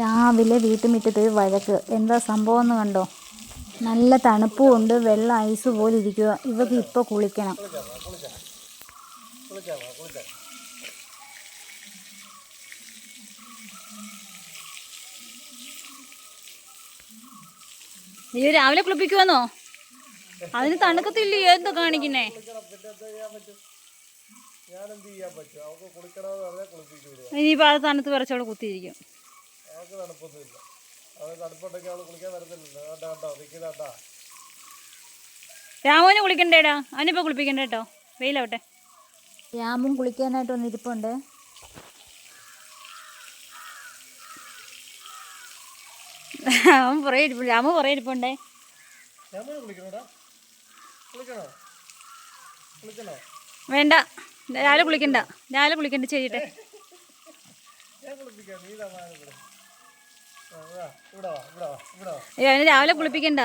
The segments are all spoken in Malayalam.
രാവിലെ വീട്ടുമുറ്റത്ത് വഴക്ക്. എന്താ സംഭവം എന്ന് കണ്ടോ? നല്ല തണുപ്പും ഉണ്ട് വെള്ളം ഐസ് പോലെ ഇരിക്കുക ഇവക്ക് ഇപ്പോൾ കുളിക്കണം. നീ രാവിലെ കുളിപ്പിക്കുവന്നോ? അതിന് തണുക്കത്തില്ലേ? എന്താ കാണിക്കുന്നേ? ഇനിയിപ്പോ അത് തണുത്ത് വിറച്ചവിടെ കുത്തിയിരിക്കും. അവൾക്ക് തണുപ്പൊന്നുമില്ല. അവൾ തണുപ്പുണ്ടെങ്കിൽ അവൾ കുളിക്കാൻ വരത്തില്ലല്ലോ. കേട്ടോ കണ്ടോ നിൽക്കുന്ന കേട്ടോ രാമോന് കുളിക്കണ്ടേടാ. അവനിപ്പോൾ കുളിപ്പിക്കണ്ട കേട്ടോ വെയിലാവട്ടെ. രാമും കുളിക്കാനായിട്ട് വന്നിരിപ്പുണ്ട്. അവൻ പുറകെ ഇരിപ്പുണ്ട്. രാമു പുറകെ ഇരിപ്പുണ്ടേ. ഞാൻ കുളിക്കണോടാ? കുളിക്കണോ? കുളിക്കണോ? വേണ്ട. രാവിലെ കുളിക്കണ്ട. രാവിലെ കുളിക്കണ്ട. ചെയ്യട്ടെ അയ്യോ അവന് രാവിലെ കുളിപ്പിക്കണ്ട.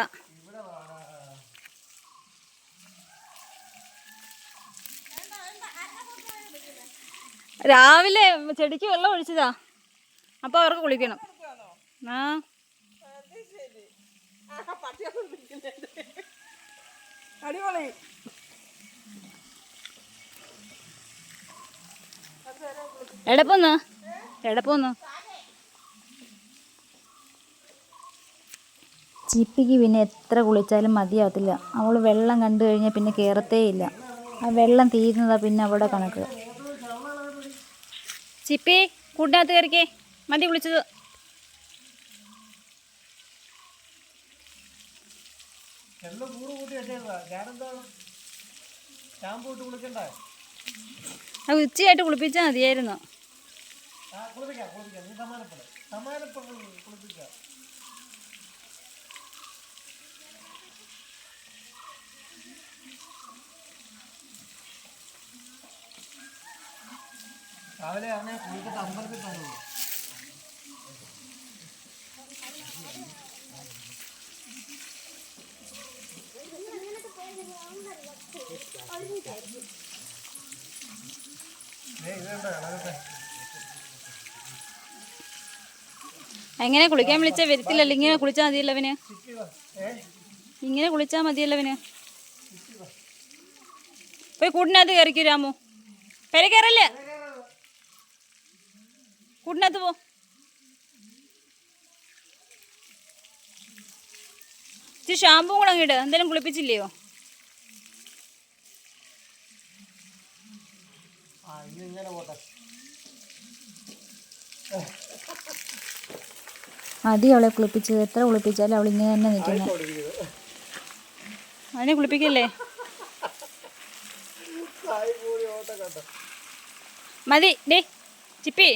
രാവിലെ ചെടിക്ക് വെള്ളം ഒഴിച്ചതാ. അപ്പൊ അവർക്ക് കുളിക്കണം ആ. അടിപൊളി. എടപ്പൊന്ന്. എടപ്പൊന്ന്. ചിപ്പിക്ക് പിന്നെ എത്ര കുളിച്ചാലും മതിയാവത്തില്ല. അവൾ വെള്ളം കണ്ടു കഴിഞ്ഞാൽ പിന്നെ കയറത്തേ ഇല്ല. ആ വെള്ളം തീരുന്നതാ പിന്നെ അവിടെ കണക്ക്. ചിപ്പി കൂട്ടിനകത്ത് കയറിക്കേ മതി കുളിച്ചത്. അത് ഉച്ചയായിട്ട് കുളിപ്പിച്ചാൽ മതിയായിരുന്നു. ആ കുളിപ്പിക്കാം കുളിപ്പിക്കാം. നീ സമാനപ്പെടും സമാനപ്പെടും കുളിപ്പിക്കാം. രാവിലെ ആണ് കുളിക്കട്ടെ അമ്പലത്തിൽ ഇതെന്താ എങ്ങനെ കുളിക്കാൻ വിളിച്ച വരത്തില്ലല്ലോ? ഇങ്ങനെ കുളിച്ചാൽ മതിയല്ലവന് ഇങ്ങനെ കുളിച്ചാൽ മതിയല്ലവന് പോയി കൂട്ടിനകത്ത് കയറിക്കൂ രാമു. പെര കയറല്ലേ കൂട്ടിനകത്ത് പോ. ഇച്ചിരി ഷാമ്പൂ കൂടെ അങ്ങോട്ട് എന്തെങ്കിലും കുളിപ്പിച്ചില്ലയോ? മതി അവളെ കുളിപ്പിച്ചത് എത്ര കുളിപ്പിച്ചാലും അവൾ ഇങ്ങനെ തന്നെ നിൽക്കുന്നത് അതിനെ കുളിപ്പിക്കല്ലേ? മതി ഡേ ചിപ്പി.